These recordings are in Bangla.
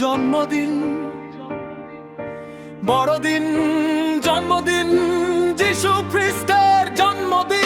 জন্মদিন বড়দিন জন্মদিন যিশু খ্রিস্টের জন্মদিন।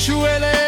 מישהו אלה